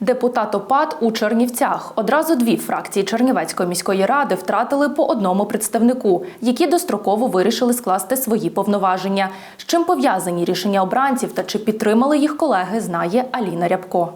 Депутат ОПАД у Чернівцях. Одразу дві фракції Чернівецької міської ради втратили по одному представнику, які достроково вирішили скласти свої повноваження. З чим пов'язані рішення обранців та чи підтримали їх колеги, знає Аліна Рябко.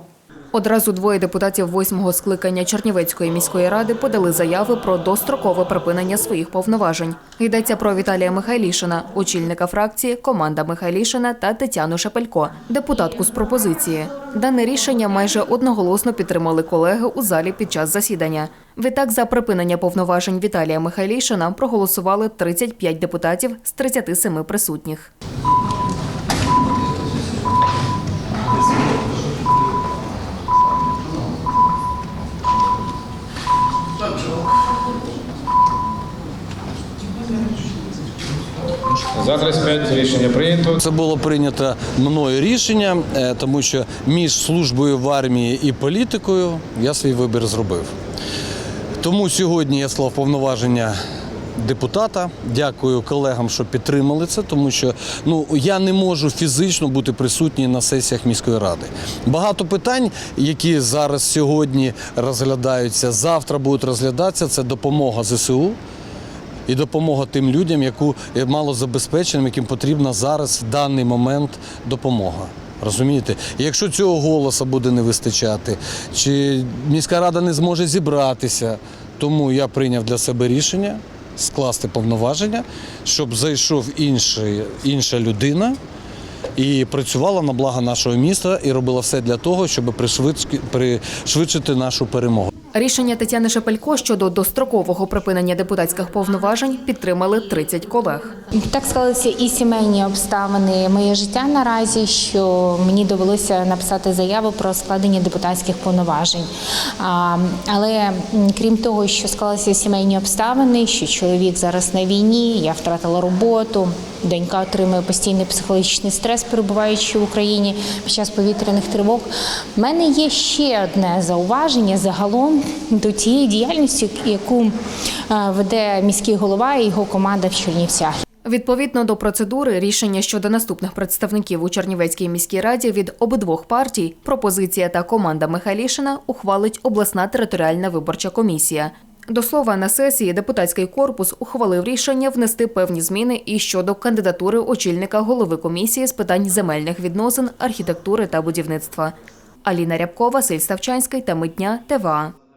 Одразу двоє депутатів восьмого скликання Чернівецької міської ради подали заяви про дострокове припинення своїх повноважень. Йдеться про Віталія Михайлішина, очільника фракції, команда Михайлішина та Тетяну Шепелько, депутатку з пропозиції. Дане рішення майже одноголосно підтримали колеги у залі під час засідання. Відтак, за припинення повноважень Віталія Михайлішина проголосували 35 депутатів з 37 присутніх. За 35 рішення прийнято. Це було прийнято мною рішення, е, тому що між службою в армії і політикою я свій вибір зробив. Тому сьогодні я слав повноваження депутата. Дякую колегам, що підтримали це, тому що ну я не можу фізично бути присутній на сесіях міської ради. Багато питань, які зараз сьогодні розглядаються, завтра будуть розглядатися. Це допомога ЗСУ і допомога тим людям, яку е, малозабезпеченим, яким потрібна зараз в даний момент допомога. Розумієте? І якщо цього голосу буде не вистачати, чи міська рада не зможе зібратися, тому я прийняв для себе рішення скласти повноваження, щоб зайшов інший, інша людина і працювала на благо нашого міста і робила все для того, щоб пришвидшити нашу перемогу. Рішення Тетяни Шепелько щодо дострокового припинення депутатських повноважень підтримали 30 колег. Так склалися і сімейні обставини моє життя наразі, що мені довелося написати заяву про складення депутатських повноважень. Але крім того, що склалися сімейні обставини, що чоловік зараз на війні, я втратила роботу, донька отримує постійний психологічний стрес, перебуваючи в Україні під час повітряних тривог. У мене є ще одне зауваження загалом до тієї діяльності, яку е, веде міський голова і його команда в Чернівцях. Відповідно до процедури, рішення щодо наступних представників у Чернівецькій міській раді від обидвох партій, пропозиція та команда Михайлішина ухвалить обласна територіальна виборча комісія. До слова, на сесії депутатський корпус ухвалив рішення внести певні зміни і щодо кандидатури очільника голови комісії з питань земельних відносин, архітектури та будівництва. Аліна Рябкова, Василь Ставчанський та Митня ТВА.